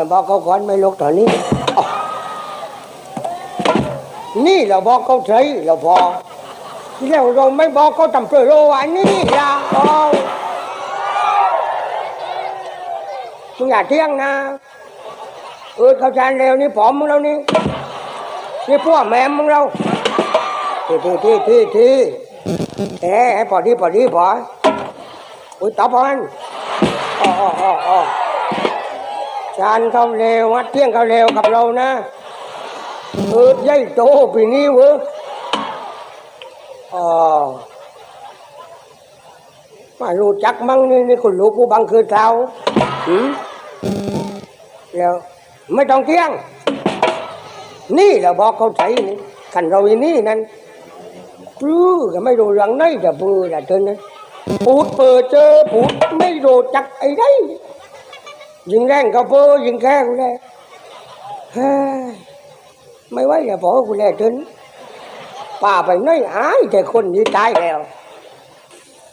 อ่าไปบอกเขาก่อนไม่ลกตอนนี้ นี่เราบอกเขาใช้เราพอแล้วเราไม่บอกเขาทำเปลือโลอันนี้ละอ๋อมึงอย่าเที่ยงนะเออเขาจานเร็วนี่ผอมมึงแล้วนี่นี่พวกแม่มึงเราทีทีทีทีทีเอ๊ะพอดีพอดีพออุ้ยตบมันอ๋ออ๋ออ๋ออ๋อ จานเขาเร็ววัดเที่ยงเขาเร็วกับเรานะเออใหญ่โตปีนี้เว้ยอ๋อไมารู้จักมั้งนี่นี่คุณลูกกูบังคือเท้าหืมแล้วไม่ต้องเที่ยง นี่เราบอกเขาใช้นี่ขันเราอีนี่นั่นปลื้อก็ไม่รู้เรื่องไหนจะปื้อละเธอนะปูดเปิดเจอปูดไม่รู้จักไอ้ไร ยิงแรงก็เพยิงแค่กูแลเฮ้ยไม่ไหวอย่าบอกกูแลถึงป่าไปน้อยอายแต่คนนี้ตายแล้ว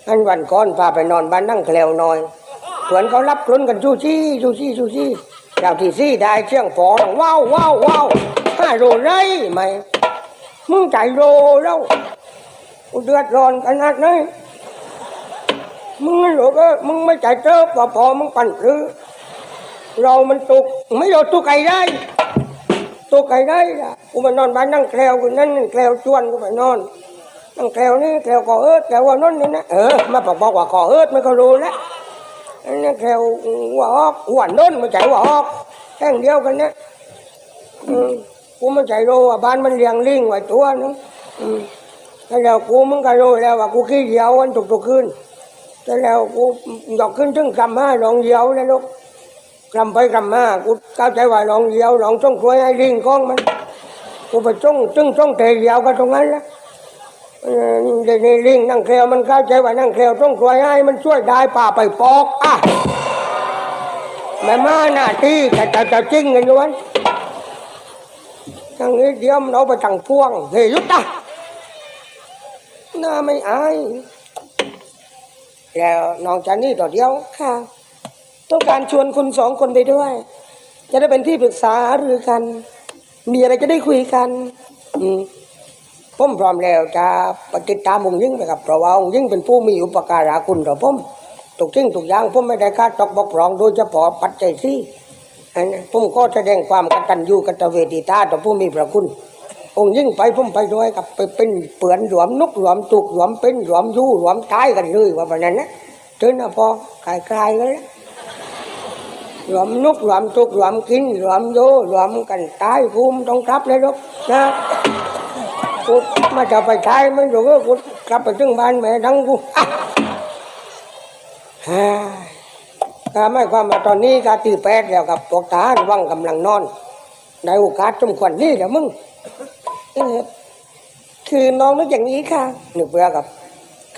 อันวันก่อนป่าไปนอนบ้านนั่งแคลวหน่อยสวนเขารับกลุนกันชูชี่ชูชี่ชูชี่ดาวที่ซี่ได้เชียงฟอว้าวว้าวว้าวห้าโลไรไหมมึงใจโลแล้วกูเดือดร้อนขนาดไหนมึงไม่รู้ก็มึงไม่ใจเติบว่าพอมึงปั่นหรือ เรามันตกไม่โดนตุกไก่ได้ตกไก่ได้ละกูมานอนบ้านนั่งแคลวกูนั่นแคลวชวนกูไปนอนนั่งแคลวนี่แคลวก่อเอิดแคลวว่านนนี่นะเออมาบอกบอกว่าก่อเอิดไม่ก็รู้แล้วอันนี้แคลวหัวออกหัวนนมาใจหัวออกแค่งเดียวกันนะอืมกูม่ใจโรว่าบ้านมันเลี้ยงลิงไว้ตัวนึงอืมแล้วกูมึงก็รู้แล้วว่ากูขี้เหยียววันทุกๆคืนแต่แล้วกูดอกขึ้นถึงกำห้าลองเหยียวนะลูก กลับไปกลับมากูเข้าใจว่าลองเดียวลองจ้องควยให้ลิงก้องมันกูไปจ้องจึงจ้องเตะเดียวก็ตรงนั้นละเออเดี๋ยวนี้ลิงนั่งแคลวมันเข้าใจว่านั่งแคลวจ้องควยให้มันช่วยได้ป่าไปปอกอะแม่มาหน้าที่แต่จะจะจริงกันล้วนทางนี้เดียวมันเอาไปทางพ่วงเฮ้ยยุตตาหน้าไม่อายแล้วน้องจันนี่ต่อเดียวค่ะ ต้องการชวนคุณสองคนไปด้วย จะได้เป็นที่ปรึกษาหารือกัน มีอะไรจะได้คุยกันอืมผมพร้อมแล้วจะปฏิดตามองค์ยิ่งไปกับเพราะว่าองค์ยิ่งเป็นผู้มีอุปการะคุณต่อผมทุกสิ่งทุกย่างผมไม่ได้คาดตกบกพร่องโดยเฉพาะปัจจัยที่อันนั้นผมก็แสดงความกตัญญูกตเวทีตาต่อผู้มีพระคุณ องค์ยิ่งไปผมไปด้วยกับไปเป็นเปือนหลวมนกหลวมตุกหลวมเป็นหลวมยู่หลวมตายกันเลยว่าแบบนั้นนะเจอนะพอคายคลายๆกันแล้ว หลวมนุกหลวมตุกหลวมกินหลวมโยหลวมกันตายภูมิต้องกลับเลยลูกนะกูมาจะไปใช้ไม่รู้ก็กูกลับไปถึงบ้านแม่ดังกูฮ่าก็ไม่ความว่าตอนนี้กาตีแปดแล้วกับพวกทหารวังกำลังนอนในโอกาสสมควรนี่เดี๋ยวมึงคือน้องนึกอย่างนี้ค่ะหนึกเบื่อกับ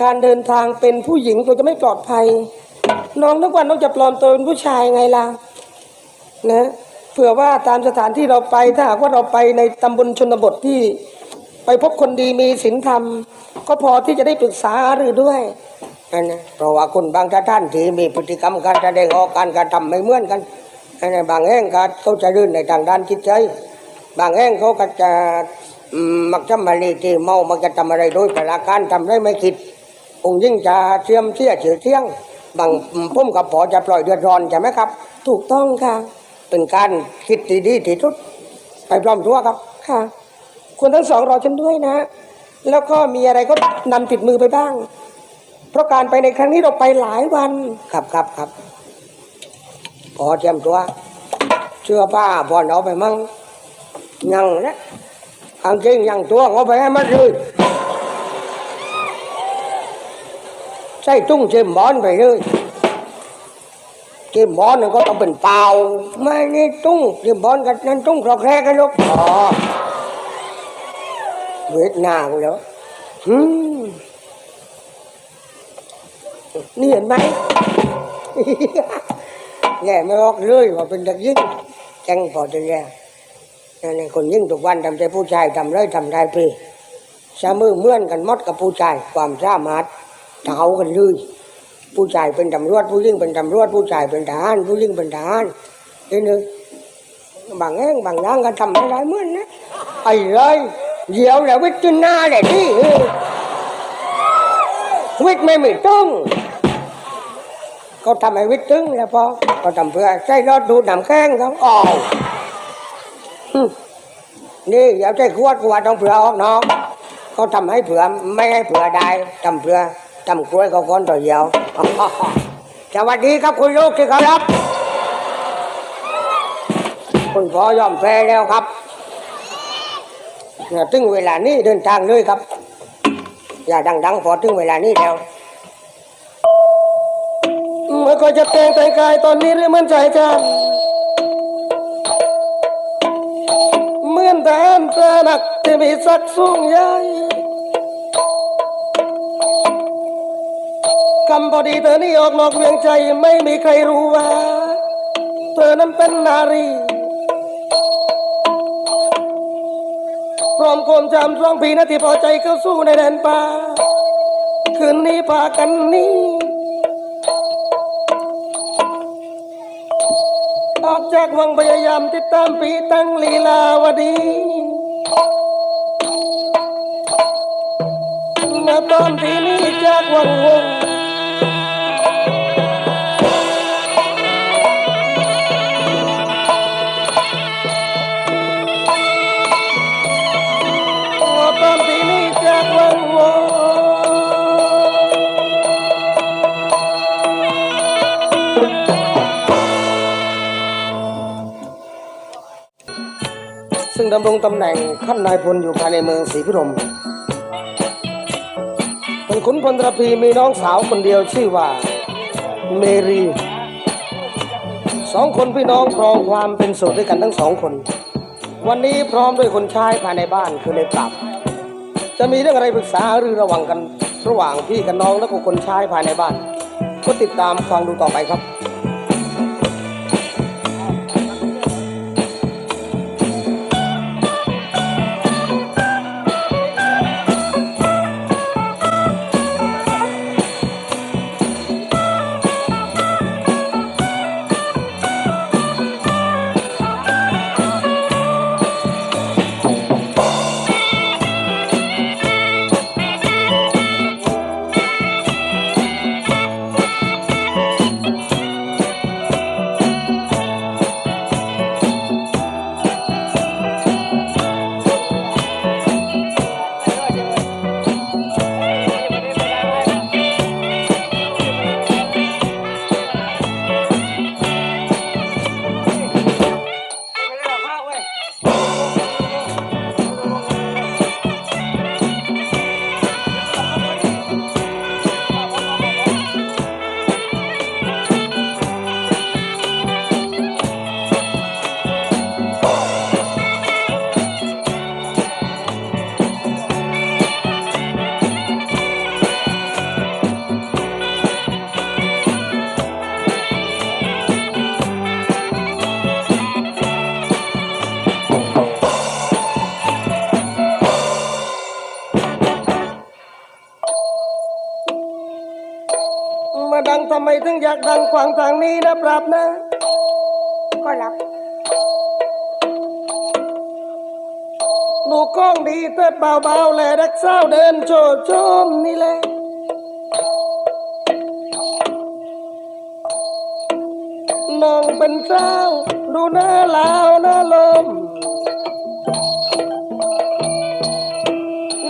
การเดินทางเป็นผู้หญิงตัวจะไม่ปลอดภัย น้องนึกว่าน้องจะปลอมตัวเป็นผู้ชายไงล่ะนะเผื่อว่าตามสถานที่เราไปถ้าหากว่าเราไปในตำบลชนบทที่ ไปพบคนดีมีศีลธรรม ก็พอที่จะได้ปรึกษาหรือด้วยอันนั้นเพราะว่าคนบางท่านที่มีพฤติกรรมการแสดงออกการกระทำไม่เหมือนกันอันนั้นบางแห่งก็เขาจะรื่นในทางด้านจิตใจ บางแห่งเขาก็จะมักจะมาลีที่เมามักจะทำอะไรโดยประการทำได้ไม่คิดองยิ่งจะเชื่อมเสียชื่อเที่ยง บางพุ่มกับพอจะปล่อยเดือดร้อนใช่ไหมครับ ถูกต้องค่ะ เป็นการคิดที่ดีที่สุด ไปพร้อมตัวครับค่ะคุณทั้งสองรอฉันด้วยนะ แล้วก็มีอะไรก็นำติดมือไปบ้าง เพราะการไปในครั้งนี้เราไปหลายวันครับครับครับพอเตรียมตัวเชื่อป้าพอเอาไปมั่งยังนะกางเกงยังตัวเอาไปให้มันเลย ส่ตุ้งเจมบอนไปเลยเจมบอนนั่นก็ต้องเป็นเปล่าไม่นี่ตุ้งเจมบอนกันนั่นตุ้งครอกแรกกันลูกอ๋อเวทนากูแล้วอืมนี่เห็นไหมแง่ไม่ออกเลยว่าเป็นด็กยิ่งจังพอจะแย่นั่นี่คนยิ่งทุกวันทำใจผู้ชายทำไรทำได้ปีสมือเมื่อนกันมดกับผู้ชายความสามารถ เท่ากันเลยผู้ชายเป็นตำรวจผู้ยิ่งเป็นตำรวจผู้ชายเป็นทหารผู้ยิ่งเป็นทหารไอ้นึงบางแง่งบางอย่างก็ทำไม่ได้เหมือนนะไอ้เลยเดี๋ยวแล้ววิทย์จนหน้าเลยที่วิทย์ไม่มีตึงเขาทำให้วิทย์ตึงแล้วพอเขาทำเพื่อใช้รถดูดน้ำแข้งเขาออกหึนี่อย่าใช้ขวดขวดต้องเผื่อออกนอกเขาทำให้เผื่อไม่ให้เผื่อได้ทำเผื่อ ทำกล้วยเขาก้อนต่อเดียวสวัสดีครับคุณลูกที่เคารพคุณพ่อยอมแพ้แล้วครับเนี่ยถึงเวลานี้เดินทางเลยครับ อย่าดังๆพอถึงเวลานี้แล้วเมื่อก่อนจะแต่งแต่งกายตอนนี้เรื่องมันใจกันเหมือนแต่อันตราหนักที่มีสักสูงใหญ่ คำพอดีเธอนี่ออกนอกเวียงใจไม่มีใครรู้ว่า เธอนั้นเป็นนารีพร้อมความจำร้องพีนาทีพอใจเข้าสู้ในแดนป่าคืนนี้พากันนี้ออกจากวังพยายามติดตามปีตั้งลีลาวดีเมื่อตอนที่นี้จากวังวงำรงตำแหน่งขั้นนายพลอยู่ภายในเมืองศรีพิรมเป็นขุนพลตระพีมีน้องสาวคนเดียวชื่อว่าเมรีสองคนพี่น้องครองความเป็นโสดด้วยกันทั้งสองคน วันนี้พร้อมด้วยคนชายภายในบ้านคือในปรับ จะมีเรื่องอะไรปรึกษาหรือระหว่างกันระหว่างพี่กับน้องและก็คนชายภายในบ้าน ก็ติดตามฟังดูต่อไปครับ มาดังทำไมถึงอยากดังขวางทางนี้นะปรับนะ ก็รับดูกล้องดีเติดเบาๆแลรักเศร้าเดินโชว์ชมนี่แหละน้องเป็นเจ้า ดูหน้าลาวหน้าลม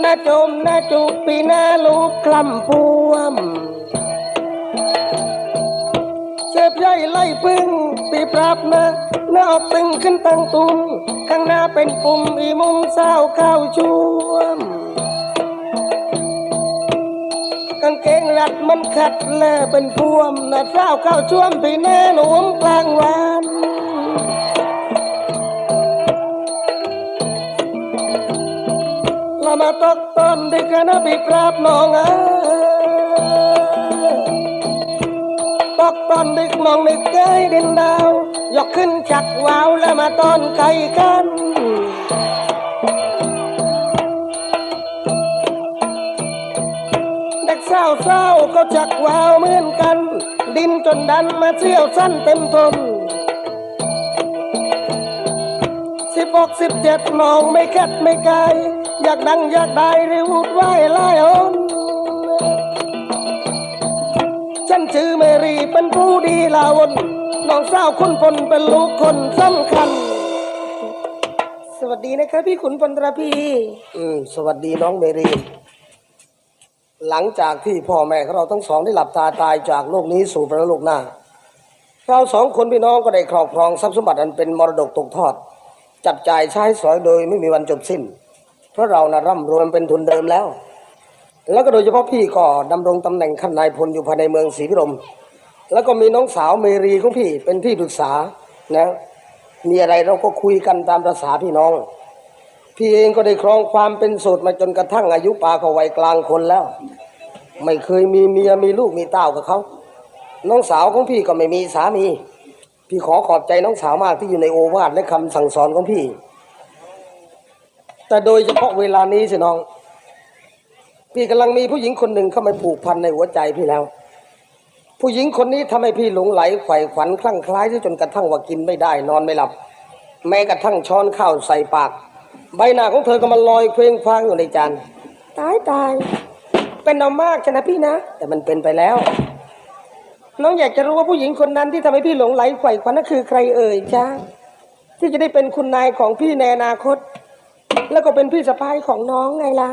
หน้าจมหน้าจุกปีหน้าลูกคลำพวม ไล่พึ่งปีปรับนะหน้าอกตึงขึ้นตั้งตุ่มข้างหน้าเป็นปุ่มอีมุมเศร้าข้าวช่วมกางเกงรัดมันขัดแลเป็นพวมน้าเศร้าข้าวช่วมปีแน่หนุ่มกลางวันเรามาตกต้นด้วยกันะปีปรับน้องเอ้ กตอนดึกมองนึกเกยดินดาว ยกขึ้นจักวาวแล้วมาตอนไก่กันเด็กเศร้าเศร้าก็จักวาวเหมือนกัน ดินจนดันมาเชี่ยวสั้นเต็มทนสิบหกสิบเจ็ดน้องไม่แคดไม่ไกลอยากดังอยากได้หรือวุ่นวายลายอน รีเป็นผู้ดีลาวนน้องสาวคุณพลเป็นลูกคนสำคัญ สวัสดีนะครับพี่ขุนพลตราพีอืมสวัสดีน้องเมรี หลังจากที่พ่อแม่ของเราทั้งสองได้หลับตาตายจากโลกนี้สู่พระโลกหน้า เราสองคนพี่น้องก็ได้ครอบครองทรัพย์สมบัติอันเป็นมรดกตกทอด จับจ่ายใช้สอยโดยไม่มีวันจบสิ้น เพราะเรานะร่ำรวยเป็นทุนเดิมแล้วแล้วก็โดยเฉพาะพี่ก็ดำรงตำแหน่งขั้นนายพลอยู่ภายในเมืองศรีพิรม แล้วก็มีน้องสาวเมรีของพี่เป็นที่ปรึกษานะ มีอะไรเราก็คุยกันตามภาษาพี่น้อง พี่เองก็ได้ครองความเป็นโสดมาจนกระทั่งอายุปาเขาวัยกลางคนแล้ว ไม่เคยมีเมียมีลูกมีเต้ากับเขา น้องสาวของพี่ก็ไม่มีสามี พี่ขอขอบใจน้องสาวมากที่อยู่ในโอวาทและคำสั่งสอนของพี่ แต่โดยเฉพาะเวลานี้สิน้อง พี่กำลังมีผู้หญิงคนหนึ่งเข้ามาผูกพันในหัวใจพี่แล้ว ผู้หญิงคนนี้ทำให้พี่หลงไหลไขว่ขวัญคลั่งคล้ายที่จนกระทั่งว่ากินไม่ได้นอนไม่หลับ แม้กระทั่งช้อนข้าวใส่ปาก ใบหน้าของเธอก็มาลอยเคว้งคว้างอยู่ในจานตายตายเป็นเอามากใช่นะพี่นะ แต่มันเป็นไปแล้ว น้องอยากจะรู้ว่าผู้หญิงคนนั้นที่ทำให้พี่หลงไหลไขว่ควันนั่นคือใครเอ่ยจ้าที่จะได้เป็นคุณนายของพี่ในอนาคต แล้วก็เป็นพี่สะพ้ายของน้องไงล่ะ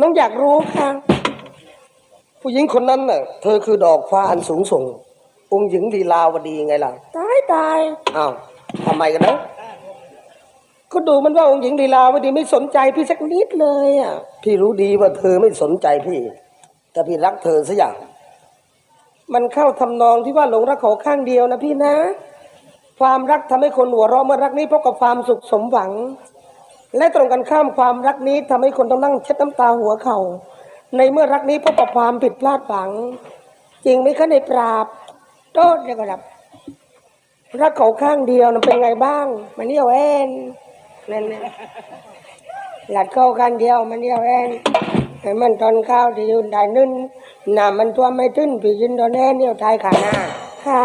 น้องอยากรู้ค่ะ ผู้หญิงคนนั้นน่ะ เธอคือดอกฟ้าอันสูงส่ง องค์หญิงลีลาวดีไงล่ะ ตายตายอ้าวทำไมกันนะก็ดูมันว่าองค์หญิงลีลาวดีไม่สนใจพี่สักนิดเลยอะ พี่รู้ดีว่าเธอไม่สนใจพี่ แต่พี่รักเธอซะอย่าง มันเข้าทำนองที่ว่าหลงรักเขาข้างเดียวนะพี่นะ ความรักทำให้คนหัวเราะเมื่อรักนี้พบกับความสุขสมหวัง และตรงกันข้ามความรักนี้ทำให้คนต้องนั่งเช็ดน้ำตาหัวเขา่า ในเมื่อรักนี้พบกับความผิดพลาดหวัง จริงไหมคะในปราบโทษเลยก็ดับรักเขาข้างเดียวมันเป็นไงบ้างมันเดียวแอนนั่นนะหลัดเข้าข้างเดียวมันเดียวแอนให้มันตอนข้าวที่ยืนได้นึ่นหน้ามันตัวไม่ตื้นพี่ยินตอนแอนเดียวตายขาหน้าค่ะ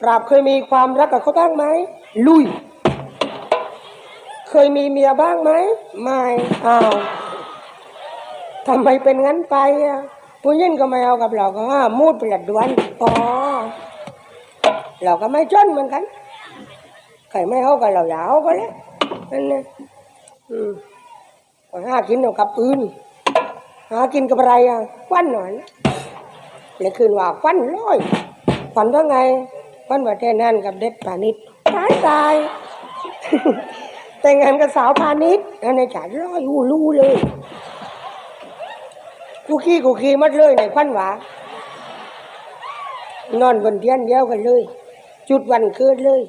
ปราบเคยมีความรักกับเขาบ้างไหมลุย เคยมีเมียบ้างไหมไม่อ้าว ทำไมเป็นงั้นไปอะผู้หญิงก็ไม่เอากับเราก็ว่ามูดประหลัดดวนอ๋อเราก็ไม่จนเหมือนกันใครไม่เอากับเราอย่าเอาก็แล้วนั่นนะอืมหากินเอากับอื่นหากินกับอะไรอะควันหน่อยเลยคืนว่าควันร้อยควันว่าไงควันว่าแค่นั้นกับเด็ดพาณิชย์ตายตายแต่งงานกับสาวพาณิชย์อันนี้จ่ายร้อยอูรู้เลย กูขี้กูขี้มัดเลยในควันหวานอนบนเตียงเดียวกันเลย จุดวันเกิดเลย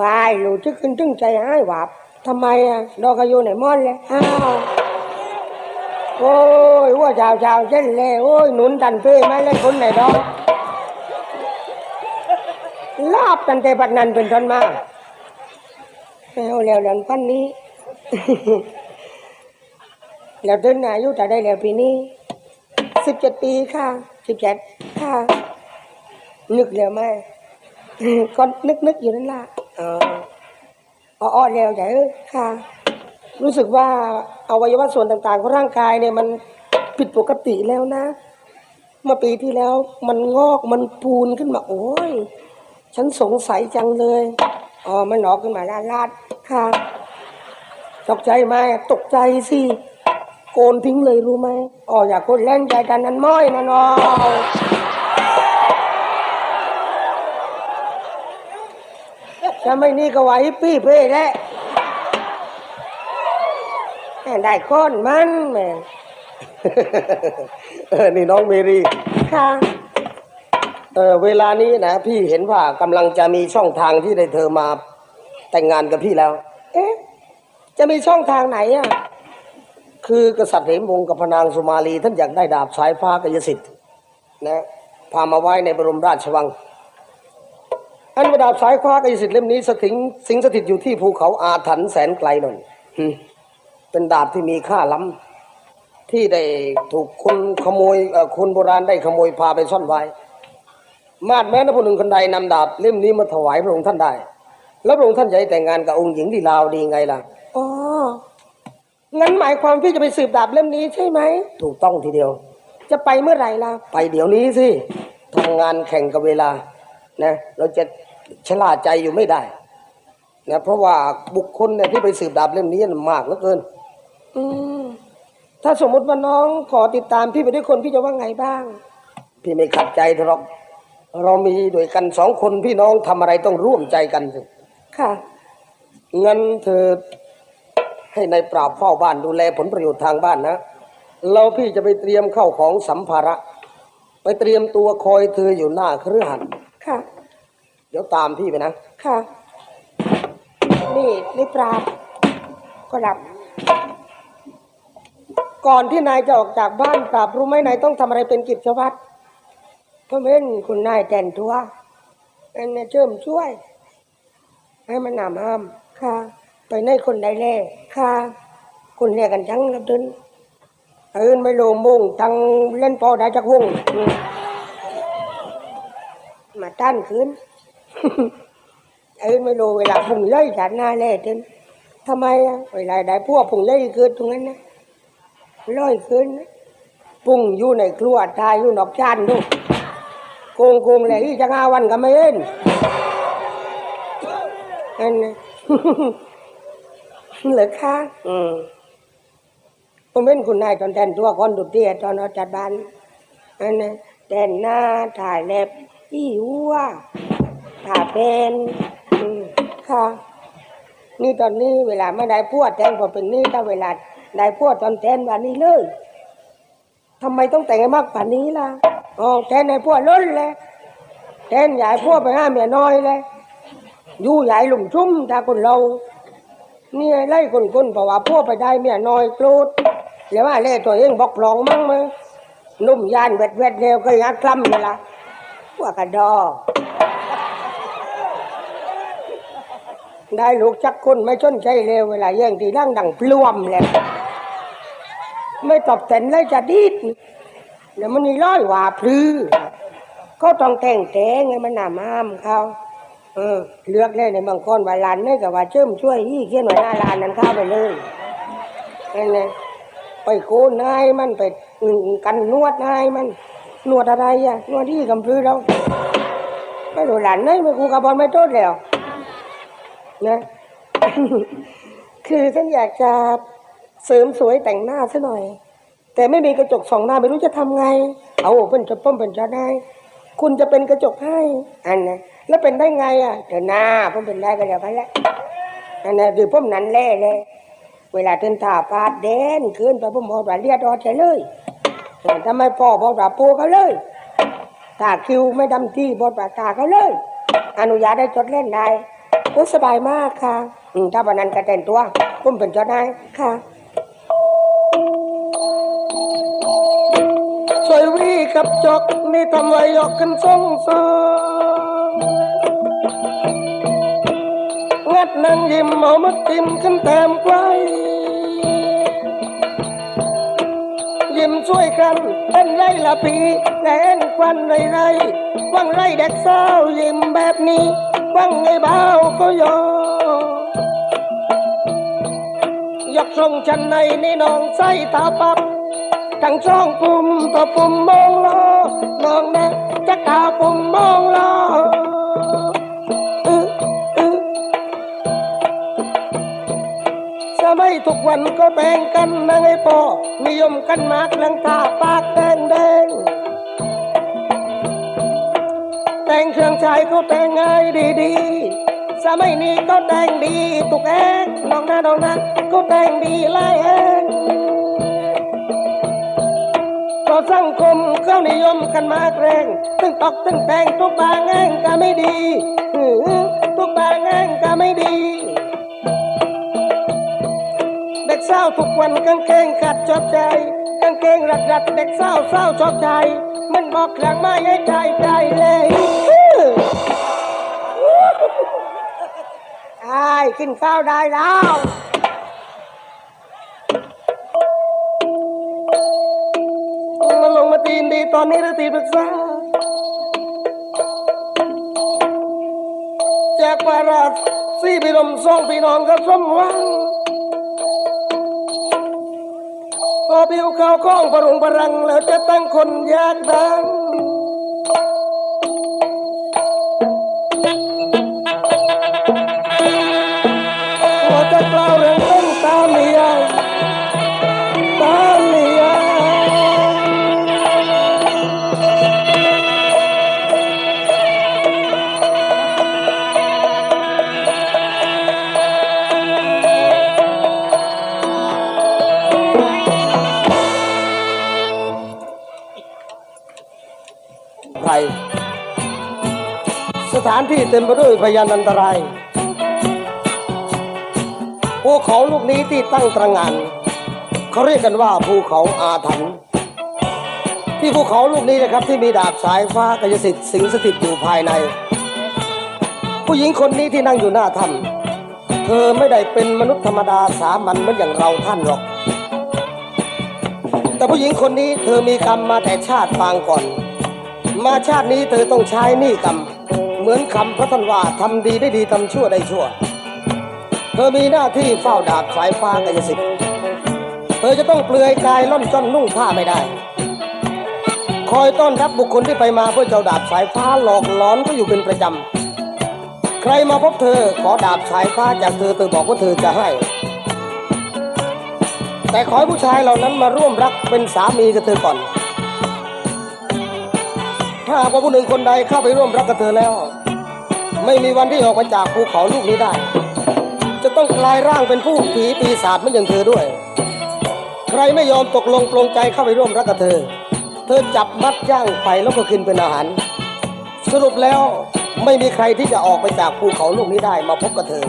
วายหลูทึกขึ้นตึงใจหายหวาบทำไมอะดอกอายุไหนมอนเลยอ้าวโอ้ยว่าชาวชาวเช่นเลยโอ้ยหนุนตันเป้ไม่เล่นคนไหนดอกลาบกันแต่บัดนั้นเป็นต้นมาไม่เอาแล้วหลังพันนี้ แล้วเดินอายุแต่ได้แล้วปีนี้สิบเจ็ดปีค่ะสิบเจ็ดค่ะ นึกแล้วไหมก็นึกนึกอยู่นั่นละเอออ้อแล้วใหญ่ค่ะ รู้สึกว่าอวัยวะส่วนต่างๆของร่างกายเนี่ยมันผิดปกติแล้วนะ เมื่อปีที่แล้วมันงอกมันปูนขึ้นมา โอ้ย ฉันสงสัยจังเลยอ๋อมันหนอกขึ้นมาลาดลาดค่ะ ตกใจไหมตกใจสิ โกนทิ้งเลยรู้ไหมอ๋ออยากโกนเล่นใจกันนั้นม้อยนะน้องจะไม่นี่ก็ไหวปี้เพ่แล้วแม่ได้ค้อนมันแม่เออนี่น้องเมรีค่ะเออเวลานี้นะพี่เห็นว่ากำลังจะมีช่องทางที่ได้เธอมาแต่งงานกับพี่แล้ว เอ๊ะ จะมีช่องทางไหนอะ คือกษัตริย์เหมวงกับพนางสุมาลี ท่านอยากได้ดาบสายฟ้ากยสิทธิ์นะพามาไว้ในบรมราชวัง อันดาบสายฟ้ากยสิทธิ์เล่มนี้สถิงสิงสถิตอยู่ที่ภูเขาอาถรรพ์แสนไกลนั่นเป็นดาบที่มีค่าล้ำที่ได้ถูกคนขโมยคนโบราณได้ขโมยพาไปซ่อนไว้ มาดแม้นผู้หนึ่งคนใดนำดาบเล่มนี้มาถวายพระองค์ท่านได้ แล้วพระองค์ท่านจะให้แต่งงานกับองค์หญิงที่ลาวดีไงล่ะอ๋อ งั้นหมายความพี่จะไปสืบดาบเล่มนี้ใช่ไหม ถูกต้องทีเดียว จะไปเมื่อไหร่ล่ะ ไปเดี๋ยวนี้สิทำงานแข่งกับเวลานะเราจะชะล่าใจอยู่ไม่ได้นะเพราะว่าบุคคลเนี่ยที่ไปสืบดาบเล่มนี้น่ะมากเหลือเกิน อืมถ้าสมมุติว่าน้องขอติดตามพี่ไปด้วยคนพี่จะว่าไงบ้าง พี่ไม่ขัดใจเธอหรอก เรามีด้วยกันสองคนพี่น้องทำอะไรต้องร่วมใจกันสิค่ะงั้นเธอ ให้ในายปราบเฝ้าบ้านดูแลผลประโยชน์ทางบ้านนะแล้วพี่จะไปเตรียมเข้าของสัมภาระ ไปเตรียมตัวคอยเธออยู่หน้าเครือหันค่ะ เดี๋ยวตามพี่ไปนะ ค่ะ นี่นี่ปราบ ก็ดับ ก่อนที่นายจะออกจากบ้านปราบรู้ไหมนายต้องทำอะไรเป็นกิจวัตรเพราะเว้นคุณนายแต่งตัวอันนี้เชิมช่วย ให้มันหนามห้ามค่ะ ไปในคนใดแล่ค่ะ คนเรียกกันจังกับดินเอินไม่โลมงจังเล่นพอได้จักวงมาต้านคืนเอินไม่รู้เวลาพุงย่ยฉันหน้าแล่จนทำไมอะเวลาได้พวกพุงย่ยเกิดตรงนั้นนะร้อยขึ้นนะพุงอยู่ในครัวตายอยู่นอกจานดูโกงโกงเลยอีจะงาวันก็ไม่เห็นอันนะ เหลือค่ะอืมผมเป็นคุณนายตอนแทนตัวคนดุเตี้ยตอนเอาจัดบ้านอันนะแต่งหน้าถ่ายเล็บอีหัวผ่าเป็นอืมค่ะ นี่ตอนนี้เวลาไม่ได้พวดแทนพอเป็นนี่ถ้าเวลาได้พวดตอนแทนวันนี้เลยทำไมต้องแต่งให้มากป่านี้ล่ะอ๋อแทนในพวดล้นเลยแทนใหญ่พวดไปห้าเมียน้อยเลยอยู่ใหญ่หลุมชุ่มถ้าคนเรา นี่ไล่คนคนเพราะว่าพวดไปได้เมียน้อยโกรธแล้วว่าเล่ตัวเองบอกปลองมั่งมั้ยนุ่มยานเวดเวดเร็วก็ยัดคล่ำเลยล่ะพวกกระดอได้ลูกจักคนไม่ชนใจเร็วเวลาแย่งทีร่งดังปลวมแหละไม่ตอบแทนเลยจะดีดแล้วมันนี่ร้อยว่าพลือก็ต้องแต่งแต่งไงมันหนามามเขา เออเลือกเลยในบางคนว่าลานนี่กับว่าเชื่อมช่วยยี่เขียนไว้หน้าลานนั้นเข้าไปเลยนั่นไงไปโกนนายมันไปกันนวดนายมันนวดอะไรอะนวดที่กำพลือเราไม่รู้หลานนี่ไม่กูกับบอลไม่โทษแล้วนะคือฉันอยากจะเสริมสวยแต่งหน้าซะหน่อย แต่ไม่มีกระจกสองหน้าไม่รู้จะทำไง เอาเป็นจะป้อมเป็นจะได้ คุณจะเป็นกระจกให้อันนะ แล้วเป็นได้ไงอะเดี๋ยวหน้าผมเป็นได้ก็เดี๋ยวไปแล้วอันนั้นคือผมนั้นแล่เลย เวลาเดินตาปาดเด่นขึ้นไปผมบอกว่าเลียดอดใช่เลยแต่ถ้าไมพ่อบอกว่าโปเขาเลยตาคิวไม่ดำที่บอกว่าตาเขาเลย อนุญาตให้จดเล่นได้ก็สบายมากค่ะถ้าวันนั้นก็แต่งตัวผมเป็นจ้านายค่ะสวยวีกับจกนี่ทำไว้ยกกันทรงสอ งัดนั่งยิ้มเอามาติมขึ้นต้มไกลยิ้มช่วยกันเป็นไรละปีแล่นควันไรไรวังไรเด็กสาวยิ้มแบบนี้วังไงบ้าวก็ยอยกทรงชันในนี่น้องใส่ตาปับทั้งช่องปุ่มต่อปุ่มมองลอน้องแม่จะตาปุ่มมองลอ วันก็แบ่งกันนะไอ้พ่อนิยมกันมากลังตาปากแดงแดงแต่งเครื่องใช้ก็แต่งง่ายดีๆ สมัยนี้ก็แต่งดีตุกแอกน้องนะน้องนะก็แต่งดีลายแอกเพราะสังคมเขานิยมกันมากแรงตึงตอกตึงแต่งทุกบางแง่งก็ไม่ดีอื้อทุกบางแง่งก็ไม่ดี เด็กสาทุกวันกางเกงขัดชอบใจกางเกงรัดรัดเด็กสาวสาชอบใจ มันบอกหลังไม่ให้ใจใจเลยไอ้กินข้าวได้แล้วมาลงมาตีนดีตอนนี้รือตีปรึกษาจากวาระสี่พี่นมสองพี่น้องก็สมหวัง อผิวขาวของปรุงปรังแล้วจะตั้งคนยากดัง ไทยสถานที่เต็มไปด้วยพยานอันตรายภูเขาลูกนี้ที่ตั้งตระงานเขาเรียกกันว่าภูเขาอาถรรพ์ที่ภูเขาลูกนี้นะครับที่มีดาบสายฟ้ากายสิทธิ์สิงสถิตอยู่ภายใน ผู้หญิงคนนี้ที่นั่งอยู่หน้าถ้ำเธอไม่ได้เป็นมนุษย์ธรรมดาสามัญเหมือนอย่างเราท่านหรอก แต่ผู้หญิงคนนี้เธอมีกรรมมาแต่ชาติปางก่อน มาชาตินี้เธอต้องใช้หนี้กรรม เหมือนคำพระท่านว่าทำดีได้ดีทำชั่วได้ชั่ว เธอมีหน้าที่เฝ้าดาบสายฟ้ากายสิทธิ์เธอจะต้องเปลือยกายล่อนจ้อนนุ่งผ้าไม่ได้ คอยต้อนรับบุคคลที่ไปมาเพื่อเจ้าดาบสายฟ้าหลอกหลอนก็อยู่เป็นประจำ ใครมาพบเธอขอดาบสายฟ้าจากเธอเธอบอกว่าเธอจะให้ แต่ขอให้ผู้ชายเหล่านั้นมาร่วมรักเป็นสามีกับเธอก่อน ถ้าหากว่าผู้หนึ่งคนใดเข้าไปร่วมรักกับเธอแล้ว ไม่มีวันที่ออกมาจากภูเขาลูกนี้ได้ จะต้องกลายร่างเป็นผู้ผีปีศาจเหมือนอย่างเธอด้วย ใครไม่ยอมตกลงปลงใจเข้าไปร่วมรักกับเธอ เธอจับมัดย่างไฟแล้วก็กินเป็นอาหาร สรุปแล้วไม่มีใครที่จะออกไปจากภูเขาลูกนี้ได้มาพบกับเธอ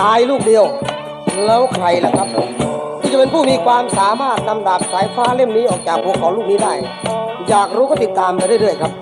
ตายลูกเดียว แล้วใครล่ะครับที่จะเป็นผู้มีความสามารถนำดาบสายฟ้าเล่มนี้ออกจากภูเขาลูกนี้ได้ อยากรู้ก็ติดตามไปเรื่อยๆครับ